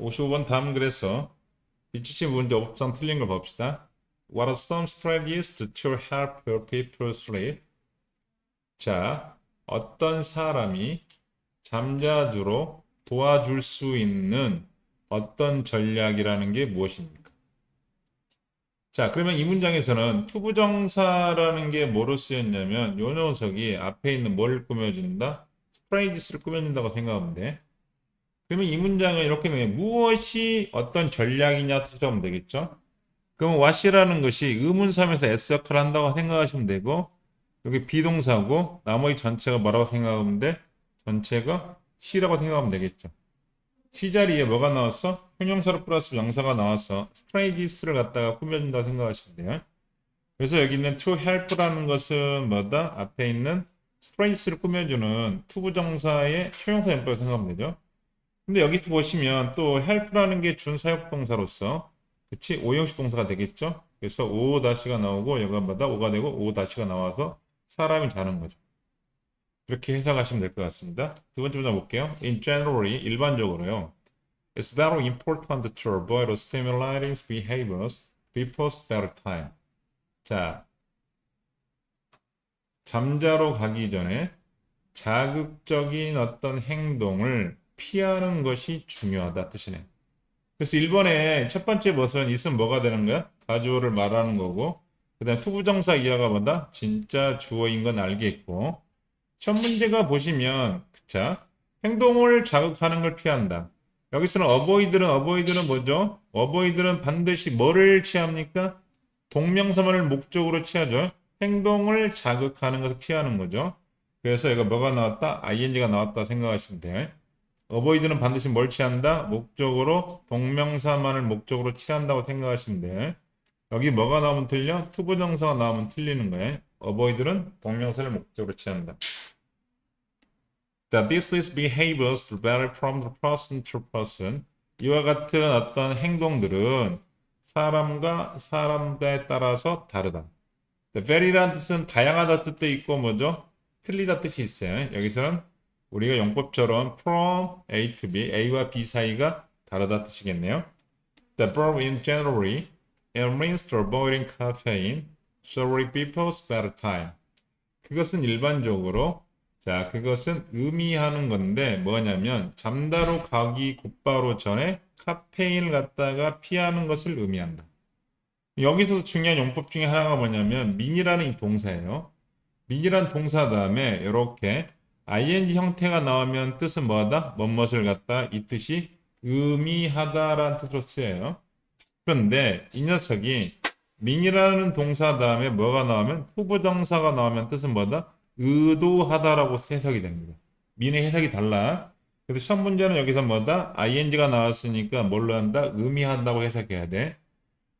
55번 다음 글에서 이치치 문제 업상 틀린 걸 봅시다. What are some strategies to help your people sleep? 자, 어떤 사람이 잠자주로 도와줄 수 있는 어떤 전략이라는 게 무엇입니까? 자, 그러면 이 문장에서는 투부정사라는 게 뭐로 쓰였냐면 요 녀석이 앞에 있는 뭘 꾸며준다? 스트레이지스를 꾸며준다고 생각하면 돼. 그러면 이 문장은 이렇게 내 무엇이 어떤 전략이냐 뜻하면 되겠죠? 그럼 what이라는 것이 의문사면서 S 역할을 한다고 생각하시면 되고 여기 비동사고 나머지 전체가 뭐라고 생각하면 돼? 전체가 시라고 생각하면 되겠죠. 시 자리에 뭐가 나왔어? 형용사로 플러스 명사가 나와서 strategies를 갖다가 꾸며준다고 생각하시면 돼요. 그래서 여기 있는 to help라는 것은 뭐다? 앞에 있는 strategies를 꾸며주는 투부정사의 형용사 연법을 생각하면 되죠. 근데 여기서 보시면 또 help라는 게 준사역 동사로서 그치? 오형식 동사가 되겠죠? 그래서 오 다시가 나오고 뭐다? 오가 되고 오 다시가 나와서 사람이 자는 거죠. 그렇게 해석하시면 될 것 같습니다. 두 번째 문장 볼게요. In generally, 일반적으로요. It's very important to avoid stimulating behaviors before start time. 자, 잠자러 가기 전에 자극적인 어떤 행동을 피하는 것이 중요하다 뜻이네. 그래서 1번에 첫 번째 것은 있으면 뭐가 되는 거야? 가주어를 말하는 거고 그 다음 투부정사 이하가 뭐다? 진짜 주어인 건 알겠고 첫 문제가 보시면 그자 행동을 자극하는 걸 피한다. 여기서는 어보이드는 어보이드는 뭐죠? 어보이드는 반드시 뭐를 취합니까? 동명사만을 목적으로 취하죠. 행동을 자극하는 것을 피하는 거죠. 그래서 이거 뭐가 나왔다? ing가 나왔다 생각하시면 돼요. 어보이드는 반드시 뭘 취한다? 목적으로 동명사만을 목적으로 취한다고 생각하시면 돼요. 여기 뭐가 나오면 틀려? 투부정사가 나오면 틀리는 거예요. 어보이드는 동명사를 목적으로 취한다. That this is behaviors to vary from the person to person. 이와 같은 어떤 행동들은 사람과 사람에 따라서 다르다. vary라는 뜻은 다양하다 뜻도 있고 뭐죠? 틀리다 뜻이 있어요. 여기서는 우리가 용법처럼 from A to B, A와 B 사이가 다르다 뜻이겠네요. The verb in means to avoiding caffeine, so people spare time. 그것은 일반적으로 자 그것은 의미하는 건데 뭐냐면 잠자러 가기 곧바로 전에 카페인을 갖다가 피하는 것을 의미한다. 여기서 중요한 용법 중에 하나가 뭐냐면 민이라는 이 동사예요. 민이란 동사 다음에 이렇게 ing 형태가 나오면 뜻은 뭐하다? 뭐뭇을 갖다 이 뜻이 의미하다라는 뜻으로 쓰여요. 그런데 이 녀석이 민이라는 동사 다음에 뭐가 나오면 후보정사가 나오면 뜻은 뭐다? 의도하다라고 해석이 됩니다. 민의 해석이 달라. 그래서 첫 문제는 여기서 뭐다? ing가 나왔으니까 뭘로 한다? 의미한다고 해석해야 돼.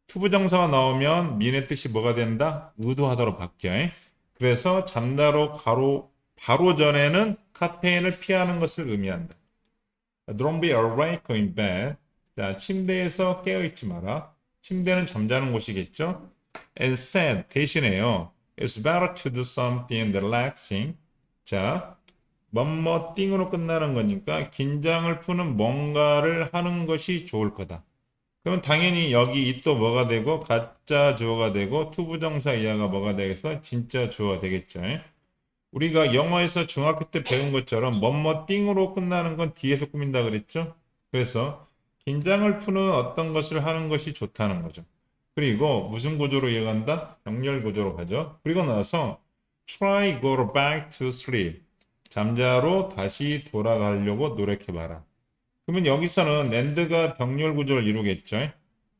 투부정사가 나오면 민의 뜻이 뭐가 된다? 의도하다로 바뀌어. 그래서 잠자러 가로 바로 전에는 카페인을 피하는 것을 의미한다. Don't be awake in bed. 자, 침대에서 깨어있지 마라. 침대는 잠자는 곳이겠죠? Instead, 대신에요. It's better to do something relaxing. 자, 뭐뭐 띵으로 끝나는 거니까 긴장을 푸는 뭔가를 하는 것이 좋을 거다. 그러면 당연히 여기 이 또 뭐가 되고 가짜 주어가 되고 투부정사 이하가 뭐가 되겠어? 진짜 주어가 되겠죠. 우리가 영어에서 중학교 때 배운 것처럼 뭐뭐 띵으로 끝나는 건 뒤에서 꾸민다 그랬죠? 그래서 긴장을 푸는 어떤 것을 하는 것이 좋다는 거죠. 그리고 무슨 구조로 이어간다? 병렬 구조로 가죠. 그리고 나서 try go back to sleep. 잠자로 다시 돌아가려고 노력해봐라. 그러면 여기서는 and가 병렬 구조를 이루겠죠.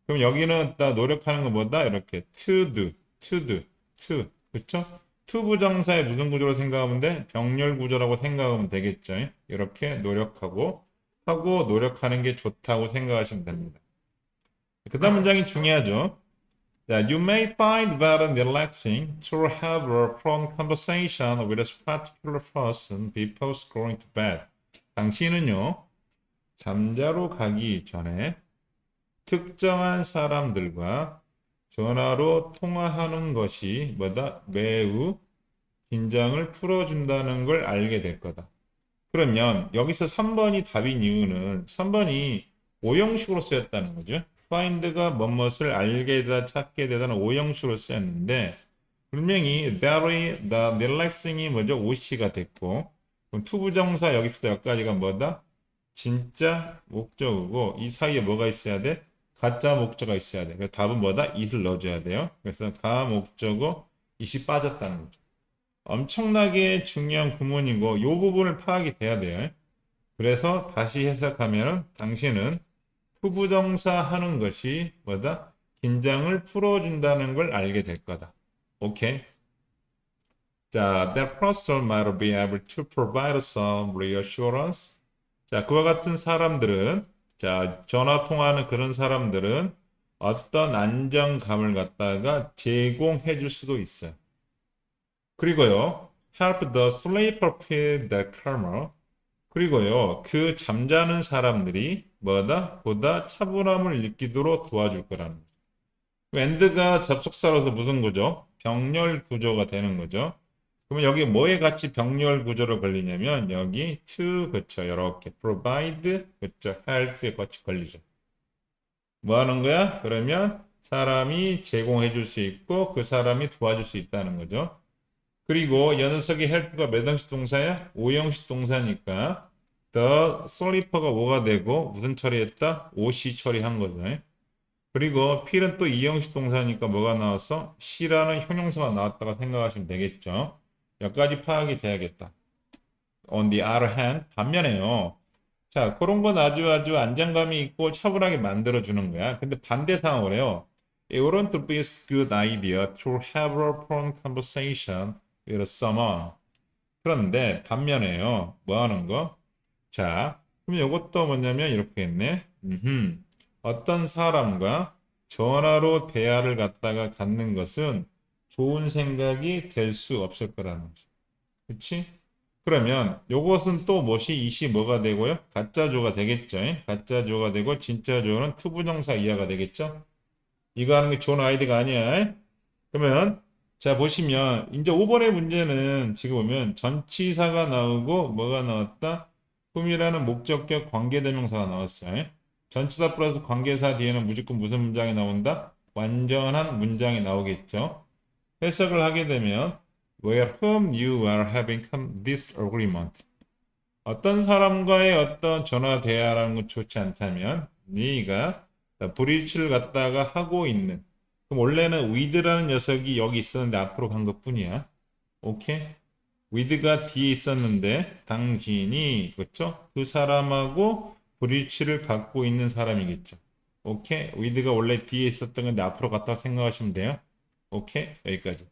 그럼 여기는 다 노력하는 것보다 이렇게 to do, to do, to 그렇 죠? to 부정사의 무슨 구조로 생각하면 돼? 병렬 구조라고 생각하면 되겠죠. 이렇게 노력하고 하고 노력하는 게 좋다고 생각하시면 됩니다. 그 다음 문장이 중요하죠. that you may find very relaxing to have a prolonged conversation with a particular person before going to bed. 당신은요, 잠자러 가기 전에 특정한 사람들과 전화로 통화하는 것이 뭐다? 매우 긴장을 풀어준다는 걸 알게 될 거다. 그러면 여기서 3번이 답인 이유는 3번이 오형식으로 쓰였다는 거죠. find가 뭐뭇을 알게 되다 찾게 되다는 오형식으로 쓰였는데 분명히 very the relaxing이 뭐죠? 오시가 됐고 투부정사 여기부터 여기까지가 뭐다? 진짜 목적이고 이 사이에 뭐가 있어야 돼? 가짜 목적어가 있어야 돼. 그래서 답은 뭐다? it을 넣어줘야 돼요. 그래서 가 목적어 it이 빠졌다는 거죠. 엄청나게 중요한 구문이고 이 부분을 파악이 돼야 돼요. 그래서 다시 해석하면 당신은 투부정사 하는 것이 뭐다? 긴장을 풀어준다는 걸 알게 될 거다. 오케이? 자, that person might be able to provide some reassurance. 자, 그와 같은 사람들은, 자, 전화 통화하는 그런 사람들은 어떤 안정감을 갖다가 제공해 줄 수도 있어요. 그리고요, help the sleeper feel the calmer. 그리고요, 그 잠자는 사람들이 뭐다? 보다 차분함을 느끼도록 도와줄 거라는 거죠. end가 접속사로서 무슨 구조? 병렬 구조가 되는 거죠. 그러면 여기 뭐에 같이 병렬 구조로 걸리냐면 여기 to 그쵸 이렇게 provide 그쵸 help에 같이 걸리죠. 뭐 하는 거야? 그러면 사람이 제공해 줄 수 있고 그 사람이 도와줄 수 있다는 거죠. 그리고 이 녀석의 help가 몇 형식 동사야? 5형식 동사니까 the sleeper가 뭐가 되고 무슨 처리했다? OC 처리한 거죠. 그리고 필은 또 2형식 동사니까 뭐가 나왔어? C라는 형용사가 나왔다고 생각하시면 되겠죠. 여기까지 파악이 돼야겠다. On the other hand, 반면에요. 자, 그런 건 아주 아주 안정감이 있고 차분하게 만들어주는 거야. 근데 반대 상황을 해요. It wouldn't be a good idea to have a phone conversation with someone. 그런데 반면에요. 뭐 하는 거? 자, 그럼 이것도 뭐냐면 이렇게 했네. 어떤 사람과 전화로 대화를 갖다가 갖는 것은 좋은 생각이 될 수 없을 거라는 거죠. 그치? 그러면 요것은 또 무엇이 이시 뭐가 되고요? 가짜조가 되겠죠. 가짜조가 되고 진짜조는 투부정사 이하가 되겠죠. 이거 하는 게 좋은 아이디가 아니야. 그러면 자 보시면 이제 5번의 문제는 지금 보면 전치사가 나오고 뭐가 나왔다? 꿈이라는 목적격 관계대명사가 나왔어요. 전치사 플러스 관계사 뒤에는 무조건 무슨 문장이 나온다? 완전한 문장이 나오겠죠. 해석을 하게 되면 with whom you are having this agreement. 어떤 사람과의 어떤 전화 대화라는 건 좋지 않다면 네가 브리치를 갖다가 하고 있는 그럼 원래는 with라는 녀석이 여기 있었는데 앞으로 간 것뿐이야. 오케이? with가 뒤에 있었는데 당신이 그렇죠? 그 사람하고 브리치를 갖고 있는 사람이겠죠. 오케이? with가 원래 뒤에 있었던 건데 앞으로 갔다 생각하시면 돼요. 오케이? 여기까지.